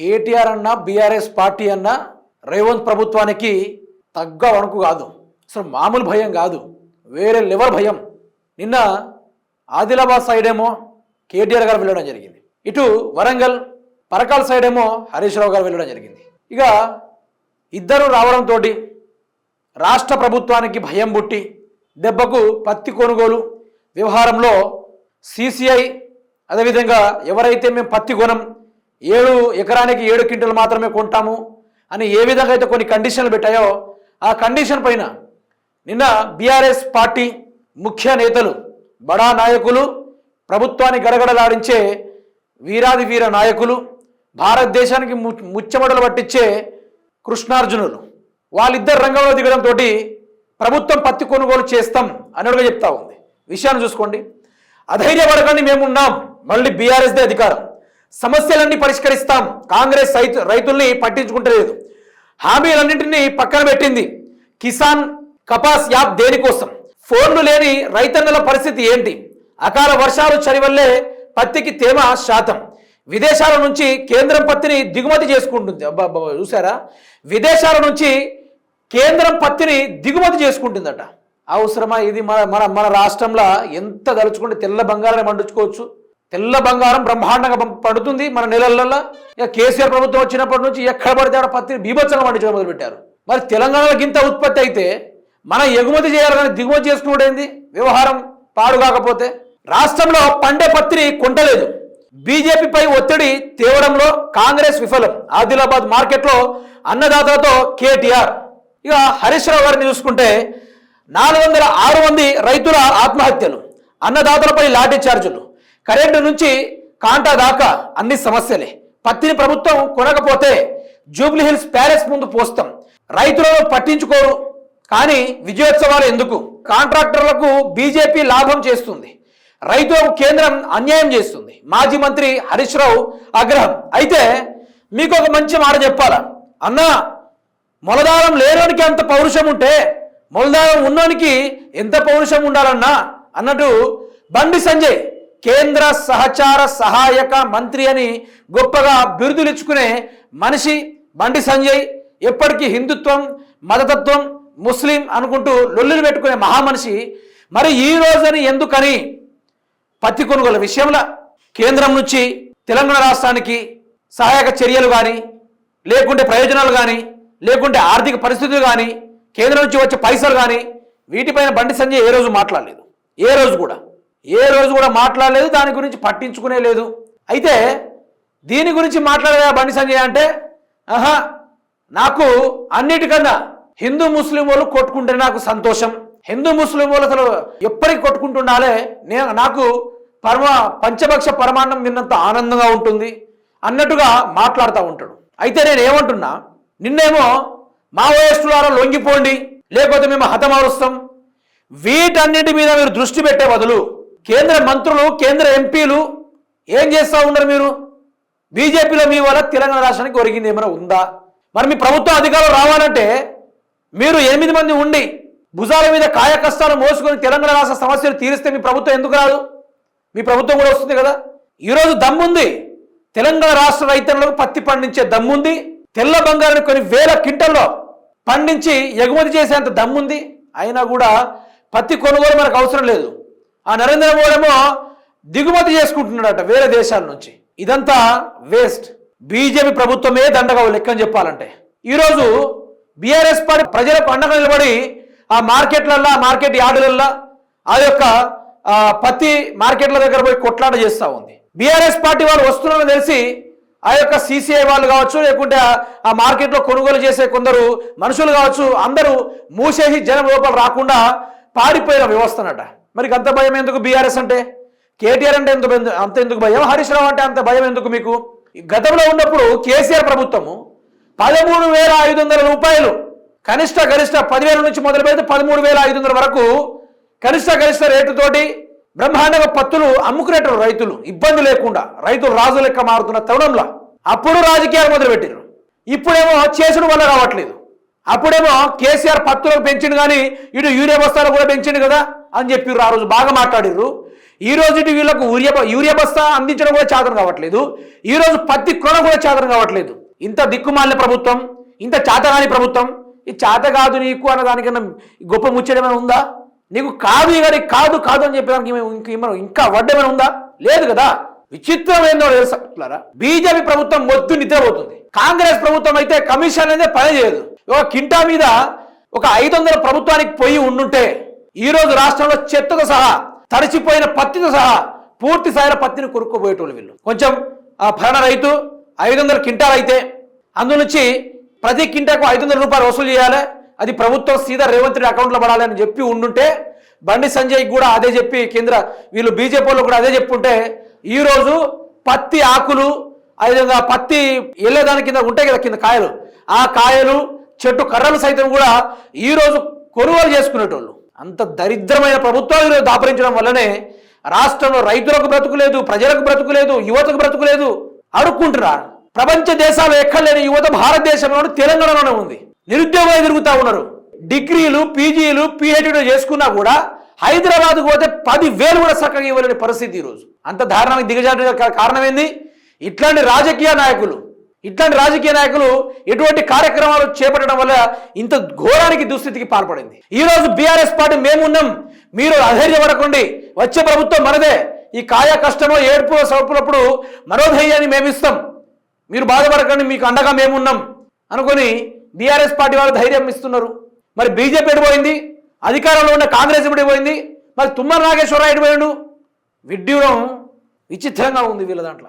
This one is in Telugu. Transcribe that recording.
కేటీఆర్ అన్న బీఆర్ఎస్ పార్టీ అన్న రేవంత్ ప్రభుత్వానికి తగ్గ వణుకు కాదు. అసలు మామూలు భయం కాదు. వేరే లెవెల్ భయం. నిన్న ఆదిలాబాద్ సైడ్ ఏమో కేటీఆర్ గారు వెళ్ళడం జరిగింది. ఇటు వరంగల్ పరకాల్ సైడ్ ఏమో హరీష్ రావు గారు వెళ్ళడం జరిగింది. ఇక ఇద్దరు రావడంతో రాష్ట్ర ప్రభుత్వానికి భయం పుట్టి దెబ్బకు పత్తి కొనుగోలు వ్యవహారంలో సిసిఐ అదేవిధంగా ఎవరైతే మేము పత్తి కొనం ఏడు ఎకరానికి ఏడు క్వింటల్ మాత్రమే కొంటాము అని ఏ విధంగా అయితే కొన్ని కండిషన్లు పెట్టాయో ఆ కండిషన్ పైన నిన్న బీఆర్ఎస్ పార్టీ ముఖ్య నేతలు బడా నాయకులు ప్రభుత్వాన్ని గడగడలాడించే వీరాది వీర నాయకులు భారతదేశానికి ము ముచ్చమడలు పట్టించే కృష్ణార్జునులు. వాళ్ళిద్దరు రంగంలో దిగడంతో ప్రభుత్వం పత్తి కొనుగోలు చేస్తాం అన్నట్టుగా చెప్తా ఉంది. విషయాన్ని చూసుకోండి. అధైర్యపడకండి మేమున్నాం. మళ్ళీ బీఆర్ఎస్దే అధికారం. సమస్యలన్నీ పరిష్కరిస్తాం. కాంగ్రెస్ రైతు రైతుల్ని పట్టించుకుంటలేదు హామీలన్నింటినీ పక్కన పెట్టింది. కిసాన్ కపాస్ యాప్ దేనికోసం? ఫోన్లు లేని రైతన్నల పరిస్థితి ఏంటి? అకాల వర్షాలు చలి వల్లే పత్తికి తేమ శాతం. విదేశాల నుంచి కేంద్రం పత్తిని దిగుమతి చేసుకుంటుంది. అబ్బా చూసారా విదేశాల నుంచి కేంద్రం పత్తిని దిగుమతి చేసుకుంటుందట. అవసరమా ఇది మన మన మన రాష్ట్రంలో? ఎంత తలుచుకుంటే తెల్ల బంగారాన్ని పండించుకోవచ్చు తెల్ల బంగారం బ్రహ్మాండంగా పడుతుంది మన నెలలలో ఇక కేసీఆర్ ప్రభుత్వం వచ్చినప్పటి నుంచి ఎక్కడ పడితే ఆడ పత్తి బీభత్సంగా పండించడం మొదలుపెట్టారు. మరి తెలంగాణలో గింత ఉత్పత్తి అయితే మనం ఎగుమతి చేయాలి కానీ దిగుమతి చేసుకునేది వ్యవహారం పాడు కాకపోతే. రాష్ట్రంలో పండే పత్తిని కొంటలేదు. బీజేపీపై ఒత్తిడి తేవడంలో కాంగ్రెస్ విఫలం. ఆదిలాబాద్ మార్కెట్లో అన్నదాతలతో కేటీఆర్. ఇక హరీష్ రావు గారిని చూసుకుంటే నాలుగు వందల ఆరు మంది రైతుల ఆత్మహత్యలు. అన్నదాతలపై లాఠీ చార్జీలు. కరెంటు నుంచి కాంటా దాకా అన్ని సమస్యలే. పత్తిని ప్రభుత్వం కొనకపోతే జూబ్లీహిల్స్ ప్యాలెస్ ముందు పోస్తాం. రైతులను పట్టించుకోరు. కానీ విజయోత్సవాలు ఎందుకు? కాంట్రాక్టర్లకు బీజేపీ లాభం చేస్తుంది. రైతులకు కేంద్రం అన్యాయం చేస్తుంది. మాజీ మంత్రి హరీష్ రావు ఆగ్రహం. అయితే మీకు ఒక మంచి మాట చెప్పాలా? అన్నా మొలదారం లేనోనికి అంత పౌరుషం ఉంటే మొలదారం ఉన్నోనికి ఎంత పౌరుషం ఉండాలన్నా? అన్నట్టు బండి సంజయ్ కేంద్ర సహచార సహాయక మంత్రి అని గొప్పగా బిరుదులిచ్చుకునే మనిషి బండి సంజయ్ ఎప్పటికీ హిందుత్వం మతతత్వం ముస్లిం అనుకుంటూ లొల్లులు పెట్టుకునే మహామనిషి. మరి ఈ రోజని ఎందుకని? పత్తి కొనుగోలు విషయంలో కేంద్రం నుంచి తెలంగాణ రాష్ట్రానికి సహాయక చర్యలు కానీ లేకుంటే ప్రయోజనాలు కానీ లేకుంటే ఆర్థిక పరిస్థితులు కానీ కేంద్రం నుంచి వచ్చే పైసలు కానీ వీటిపైన బండి సంజయ్ ఏ రోజు మాట్లాడలేదు. ఏ రోజు కూడా. ఏ రోజు కూడా మాట్లాడలేదు దాని గురించి పట్టించుకునే లేదు. అయితే దీని గురించి మాట్లాడే బండి సంజయ్ అంటే? ఆహా నాకు అన్నిటికన్నా హిందూ ముస్లిం వాళ్ళు కొట్టుకుంటే నాకు సంతోషం. హిందూ ముస్లిం వాళ్ళు అసలు ఎప్పటికి కొట్టుకుంటుండాలే? నేను నాకు పరమ పంచభక్ష పరమాన్నం నిన్నంత ఆనందంగా ఉంటుంది. అన్నట్టుగా మాట్లాడుతూ ఉంటాడు. అయితే నేను ఏమంటున్నా? నిన్నేమో మావోయిస్టులారా లొంగిపోండి లేకపోతే మేము హతమారుస్తాం. వీటన్నిటి మీద మీరు దృష్టి పెట్టే బదులు కేంద్ర మంత్రులు కేంద్ర ఎంపీలు ఏం చేస్తూ ఉన్నారు మీరు? బీజేపీలో మీ వల్ల తెలంగాణ రాష్ట్రానికి ఒరిగింది ఏమైనా ఉందా? మరి మీ ప్రభుత్వం అధికారులు రావాలంటే మీరు ఎనిమిది మంది ఉండి భుజాల మీద కాయ కష్టాలు మోసుకొని తెలంగాణ రాష్ట్ర సమస్యలు తీరిస్తే మీ ప్రభుత్వం ఎందుకు రాదు? మీ ప్రభుత్వం కూడా వస్తుంది కదా? ఈరోజు దమ్ముంది. తెలంగాణ రాష్ట్ర రైతులకు పత్తి పండించే దమ్ముంది. తెల్ల బంగారాన్ని కొన్ని వేల క్వింటల్లో పండించి ఎగుమతి చేసేంత దమ్ముంది. అయినా కూడా పత్తి కొనుగోలు మనకు అవసరం లేదు. ఆ నరేంద్ర మోడీ ఏమో దిగుమతి చేసుకుంటున్నాడట వేరే దేశాల నుంచి. ఇదంతా వేస్ట్. బీజేపీ ప్రభుత్వమే దండగా లెక్కని చెప్పాలంటే. ఈరోజు బీఆర్ఎస్ పార్టీ ప్రజలకు అండగా నిలబడి ఆ మార్కెట్లల్లో ఆ మార్కెట్ యార్డులల్లో ఆ యొక్క పత్తి మార్కెట్ల దగ్గర పోయి కొట్లాట చేస్తూ ఉంది. బీఆర్ఎస్ పార్టీ వాళ్ళు వస్తున్నారని తెలిసి ఆ యొక్క సీసీఐ వాళ్ళు కావచ్చు లేకుంటే ఆ- ఆ మార్కెట్లో కొనుగోలు చేసే కొందరు మనుషులు కావచ్చు అందరూ మూసేసి జనం లోపల రాకుండా పాడిపోయిన వ్యవస్థనట. మరి అంత భయం ఎందుకు బీఆర్ఎస్ అంటే? కేటీఆర్ అంటే ఎంత అంత ఎందుకు భయం? హరీష్ రావు అంటే అంత భయం ఎందుకు మీకు? గతంలో ఉన్నప్పుడు కేసీఆర్ ప్రభుత్వము పదమూడు వేల ఐదు వందల రూపాయలు కనిష్ట గరిష్ట పదివేల నుంచి మొదలు పెడితే పదమూడు వేల ఐదు వందల వరకు కనిష్ట గరిష్ట రేటుతోటి బ్రహ్మాండంగా పత్తులు అమ్ముకునేటారు రైతులు. ఇబ్బంది లేకుండా రైతులు రాజు లెక్క మారుతున్న తరుణంలో అప్పుడు రాజకీయాలు మొదలుపెట్టారు ఇప్పుడేమో చేసుడు వల్ల రావట్లేదు. అప్పుడేమో కేసీఆర్ పత్తులకు పెంచిండు కానీ ఇటు యూరియా బస్తాలు కూడా పెంచిండు కదా అని చెప్పిర్రు ఆ రోజు. బాగా మాట్లాడిర్రు. ఈ రోజు వీళ్ళకు యూరియా యూరియా బస్తా అందించడం కూడా చాదరం కావట్లేదు. ఈ రోజు పత్తి కొన కూడా చాదరం కావట్లేదు. ఇంత దిక్కుమాలిన ప్రభుత్వం ఇంత చాతరాని ప్రభుత్వం ఈ చేత కాదు నీకు అన్న దానికన్నా గొప్ప ముచ్చటేమైనా ఉందా? నీకు కాదు ఇక కాదు కాదు అని చెప్పడానికి ఏమైనా ఇంక ఇంకా వడ్డేమైనా ఉందా? లేదు కదా. విచిత్రం ఏందో తెలుసా? బీజేపీ ప్రభుత్వం మొద్దు నిద్రపోతుంది. కాంగ్రెస్ ప్రభుత్వం అయితే కమిషన్ అనేది పని చేయదు. ఒక కింటా మీద ఒక ఐదు వందల ప్రభుత్వానికి పోయి ఉండుంటే ఈ రోజు రాష్ట్రంలో చెత్తతో సహా తడిచిపోయిన పత్తితో సహా పూర్తి స్థాయిలో పత్తిని కొనుక్కోబోయేటోళ్ళు వీళ్ళు. కొంచెం ఆ భరణ రైతు ఐదు వందల కింటాలు అయితే అందు నుంచి ప్రతి కింటాకు ఐదు వందల రూపాయలు వసూలు చేయాలి. అది ప్రభుత్వం సీదా రేవంత్ రెడ్డి అకౌంట్లో పడాలి అని చెప్పి ఉండుంటే బండి సంజయ్ కూడా అదే చెప్పి కేంద్ర వీళ్ళు బీజేపీ వాళ్ళు కూడా అదే చెప్పుంటే ఈరోజు పత్తి ఆకులు అదేవిధంగా పత్తి వెళ్ళేదాని కింద ఉంటాయి కదా కింద కాయలు. ఆ కాయలు చెట్టు కర్రలు సైతం కూడా ఈరోజు కొనుగోలు చేసుకునేటోళ్ళు. అంత దరిద్రమైన ప్రభుత్వాలు ఈరోజు దాపరించడం వల్లనే రాష్ట్రంలో రైతులకు బ్రతుకులేదు ప్రజలకు బ్రతుకులేదు యువతకు బ్రతుకులేదు అడుక్కుంటున్నారు. ప్రపంచ దేశాలు ఎక్కడ లేని యువత భారతదేశంలోని తెలంగాణలోనే ఉంది. నిరుద్యోగులు తిరుగుతా ఉన్నారు. డిగ్రీలు పీజీలు పిహెచ్డీలు చేసుకున్నా కూడా హైదరాబాద్కు పోతే పది వేలు కూడా చక్కగా ఇవ్వలేని పరిస్థితి ఈరోజు. అంత దారుణానికి దిగజారు కారణం ఏంది? ఇట్లాంటి రాజకీయ నాయకులు ఇట్లాంటి రాజకీయ నాయకులు ఎటువంటి కార్యక్రమాలు చేపట్టడం వల్ల ఇంత ఘోరానికి దుస్థితికి పాల్పడింది. ఈరోజు బీఆర్ఎస్ పార్టీ మేమున్నాం. మీరు అధైర్యపడకండి. వచ్చే ప్రభుత్వం మనదే. ఈ కాయ కష్టమో ఏడుపు సౌపులప్పుడు మనోధైర్యాన్ని మేమిస్తాం. మీరు బాధపడకండి మీకు అండగా మేమున్నాం అనుకొని బీఆర్ఎస్ పార్టీ వాళ్ళు ధైర్యం ఇస్తున్నారు. మరి బీజేపీ ఎడిపోయింది అధికారంలో ఉన్న కాంగ్రెస్ ఎడిపోయింది మరి తుమ్మర నాగేశ్వరరావు ఎడిపోయాడు విడ్డూరం విచిత్రంగా ఉంది వీళ్ళ దాంట్లో.